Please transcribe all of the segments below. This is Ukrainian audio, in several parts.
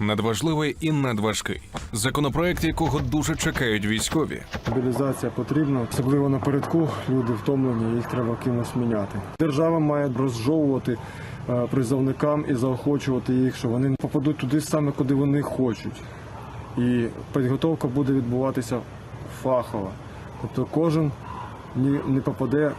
надважливий і надважкий. Законопроект, якого дуже чекають військові. Мобілізація потрібна, особливо напередку. Люди втомлені, їх треба кимось міняти. Держава має розжовувати е, призовникам і заохочувати їх, що вони попадуть туди саме, куди вони хочуть. І підготовка буде відбуватися фахово. Тобто кожен не попаде,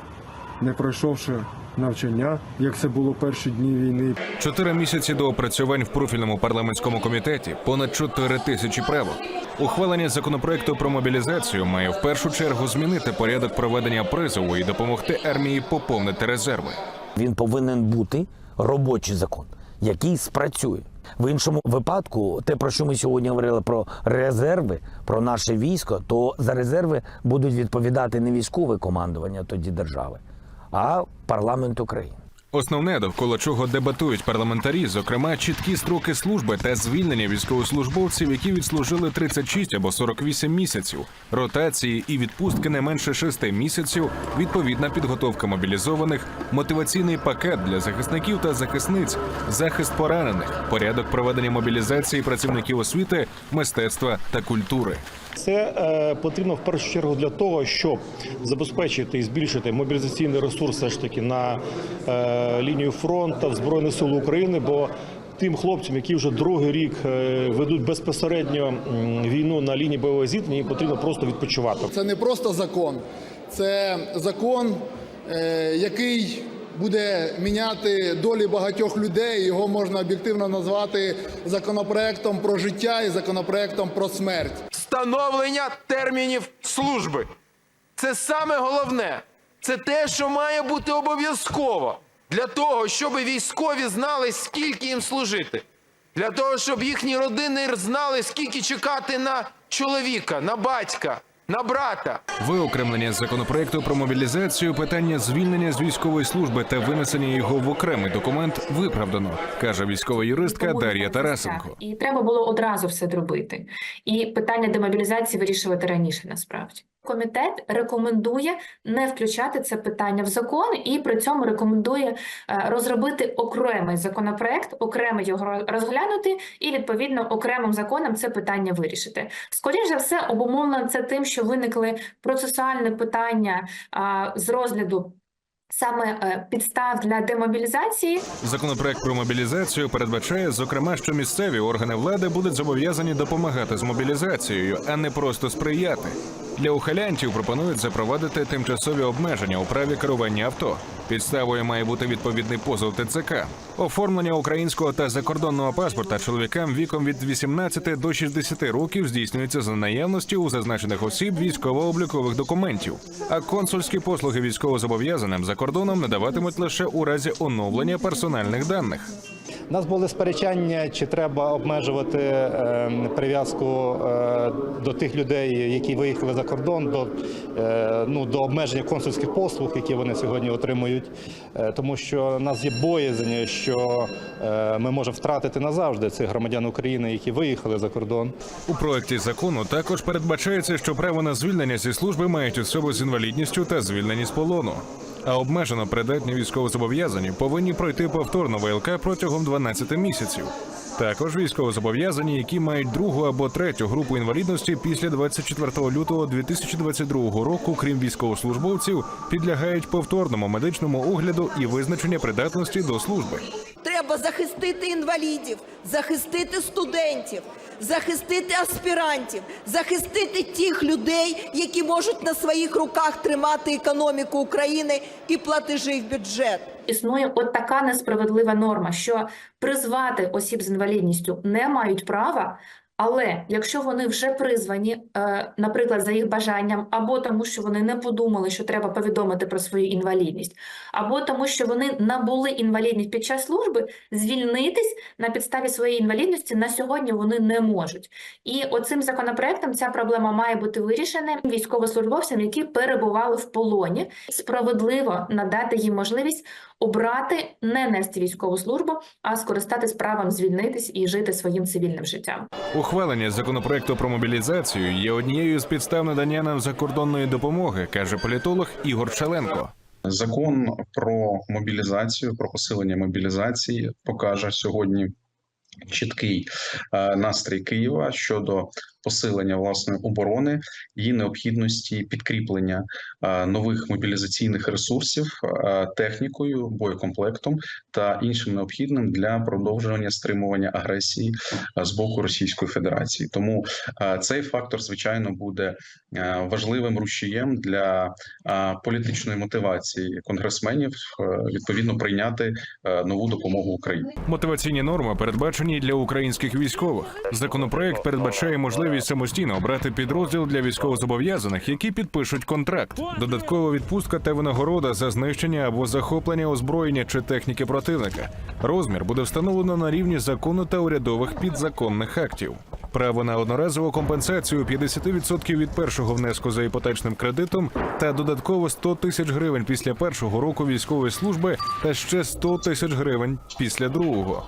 не пройшовши навчання, як це було перші дні війни. Чотири місяці до опрацювань в профільному парламентському комітеті, понад чотири тисячі правок. Ухвалення законопроекту про мобілізацію має в першу чергу змінити порядок проведення призову і допомогти армії поповнити резерви. Він повинен бути робочий закон, який спрацює. В іншому випадку, те, про що ми сьогодні говорили про резерви, про наше військо, то за резерви будуть відповідати не військове командування тоді держави, а парламент України. Основне, довкола чого дебатують парламентарі, зокрема, чіткі строки служби та звільнення військовослужбовців, які відслужили 36 або 48 місяців, ротації і відпустки не менше 6 місяців, відповідна підготовка мобілізованих, мотиваційний пакет для захисників та захисниць, захист поранених, порядок проведення мобілізації працівників освіти, мистецтва та культури. Це е, потрібно в першу чергу для того, щоб забезпечити і збільшити мобілізаційний ресурс все ж таки на е, лінію фронту в Збройних сил України, бо тим хлопцям, які вже другий рік е, ведуть безпосередньо війну на лінії бойового зіткнення, потрібно просто відпочивати. Це не просто закон, це закон, е, який буде міняти долі багатьох людей. Його можна об'єктивно назвати законопроектом про життя і законопроектом про смерть. Встановлення термінів служби. Це саме головне. Це те, що має бути обов'язково для того, щоб військові знали, скільки їм служити. Для того, щоб їхні родини знали, скільки чекати на чоловіка, на батька, на брата. Виокремлення законопроекту про мобілізацію, питання звільнення з військової служби та винесення його в окремий документ виправдано, каже військова юристка Дар'я Тарасенко. І треба було одразу все зробити. І питання демобілізації вирішувати раніше насправді. Комітет рекомендує не включати це питання в закон і при цьому рекомендує е, розробити окремий законопроект, окремо його розглянути і відповідно окремим законом це питання вирішити. Скоріше за все, обумовлено це тим, що виникли процесуальні питання з розгляду саме е, підстав для демобілізації. Законопроект про мобілізацію передбачає, зокрема, що місцеві органи влади будуть зобов'язані допомагати з мобілізацією, а не просто сприяти. Для ухилянтів пропонують запровадити тимчасові обмеження у праві керування авто. Підставою має бути відповідний позов ТЦК, оформлення українського та закордонного паспорта чоловікам віком від 18 до 60 років здійснюється за наявності у зазначених осіб військово-облікових документів. А консульські послуги військовозобов'язаним за кордоном надаватимуть лише у разі оновлення персональних даних. У нас були сперечання, чи треба обмежувати е, прив'язку е, до тих людей, які виїхали за кордон, до, е, ну, до обмеження консульських послуг, які вони сьогодні отримують. Е, тому що в нас є боязнь, що ми можемо втратити назавжди цих громадян України, які виїхали за кордон. У проекті закону також передбачається, що право на звільнення зі служби мають особи з інвалідністю та звільнені з полону. А обмежено придатні військовозобов'язані повинні пройти повторно ВЛК протягом 12 місяців. Також військовозобов'язані, які мають другу або третю групу інвалідності після 24 лютого 2022 року, крім військовослужбовців, підлягають повторному медичному огляду і визначення придатності до служби. Треба захистити інвалідів, захистити студентів, захистити аспірантів, захистити тих людей, які можуть на своїх руках тримати економіку України і платежі в бюджет. Існує от така несправедлива норма, що призвати осіб з інвалідністю не мають права, але якщо вони вже призвані, е, наприклад, за їх бажанням, або тому, що вони не подумали, що треба повідомити про свою інвалідність, або тому, що вони набули інвалідність під час служби, звільнитись на підставі своєї інвалідності на сьогодні вони не можуть. І оцим законопроектом ця проблема має бути вирішена військовослужбовцям, які перебували в полоні, справедливо надати їм можливість обрати не нести військову службу, а скористатись правом звільнитись і жити своїм цивільним життям. Ухвалення законопроекту про мобілізацію є однією з підстав надання нам закордонної допомоги, каже політолог Ігор Шаленко. Закон про мобілізацію, про посилення мобілізації покаже сьогодні чіткий е, настрій Києва щодо посилення власної оборони, її необхідності підкріплення е, нових мобілізаційних ресурсів е, технікою, боєкомплектом та іншим необхідним для продовжування стримування агресії е, з боку Російської Федерації. Тому цей фактор, звичайно, буде важливим рушієм для політичної мотивації конгресменів відповідно прийняти нову допомогу Україні. Мотиваційні норми передбачені для українських військових. Законопроект передбачає можливість самостійно обрати підрозділ для військовозобов'язаних, які підпишуть контракт. Додаткова відпустка та винагорода за знищення або захоплення озброєння чи техніки противника. Розмір буде встановлено на рівні закону та урядових підзаконних актів. Право на одноразову компенсацію 50% від першого внеску за іпотечним кредитом та додатково 100 тисяч гривень після першого року військової служби та ще 100 тисяч гривень після другого.